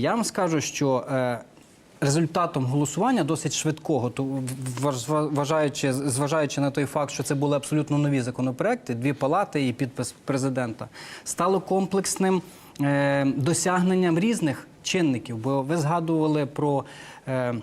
Я вам скажу, що е, результатом голосування досить швидкого, то вваж- вважаючи, зважаючи на той факт, що це були абсолютно нові законопроекти, дві палати і підпис президента, стало комплексним е, досягненням різних чинників. Бо ви згадували про. Е,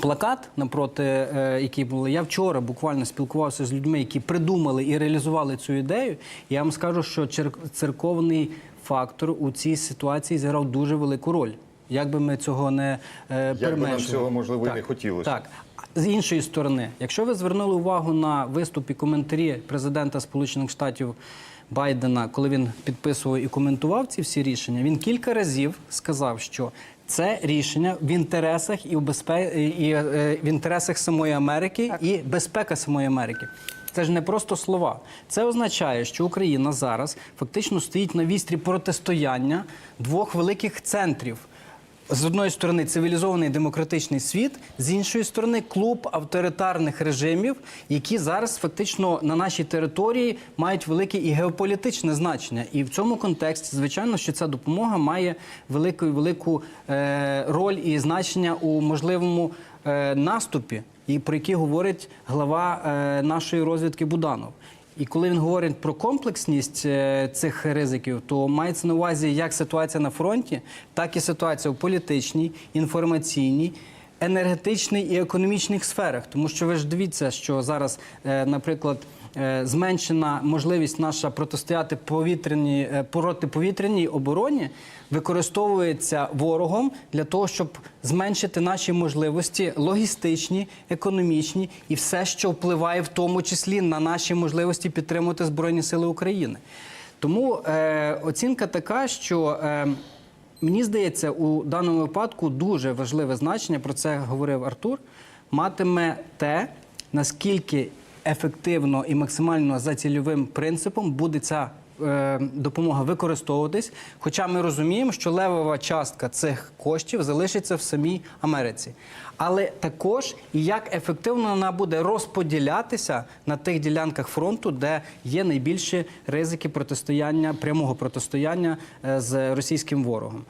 Плакат напроти, е, який були. Я вчора буквально спілкувався з людьми, які придумали і реалізували цю ідею. Я вам скажу, що цер- церковний фактор у цій ситуації зіграв дуже велику роль. Як би ми цього не е, Як би нам цього, можливо, і не хотілося. Так. З іншої сторони, якщо ви звернули увагу на виступ і коментарі президента Сполучених Штатів Байдена, коли він підписував і коментував ці всі рішення, він кілька разів сказав, що це рішення в інтересах і в безпе... і е, в інтересах самої Америки і безпека самої Америки. Це ж не просто слова. Це означає, що Україна зараз фактично стоїть на вістрі протистояння двох великих центрів. З одної сторони цивілізований демократичний світ, з іншої сторони клуб авторитарних режимів, які зараз фактично на нашій території мають велике і геополітичне значення. І в цьому контексті, звичайно, що ця допомога має велику велику е, роль і значення у можливому е, наступі, і про який говорить глава е, нашої розвідки Буданов. І коли він говорить про комплексність е, цих ризиків, то мається на увазі як ситуація на фронті, так і ситуація в політичній, інформаційній, енергетичній і економічних сферах. Тому що ви ж дивіться, що зараз, е, наприклад, зменшена можливість наша протистояти повітряній е, протиповітряній обороні використовується ворогом для того, щоб зменшити наші можливості логістичні, економічні і все, що впливає в тому числі на наші можливості підтримувати Збройні Сили України. Тому е, оцінка така, що е, мені здається, у даному випадку дуже важливе значення, про це говорив Артур, матиме те, наскільки ефективно і максимально за цільовим принципом буде ця е, допомога використовуватись. Хоча ми розуміємо, що левова частка цих коштів залишиться в самій Америці. Але також і як ефективно вона буде розподілятися на тих ділянках фронту, де є найбільші ризики протистояння, прямого протистояння е, з російським ворогом.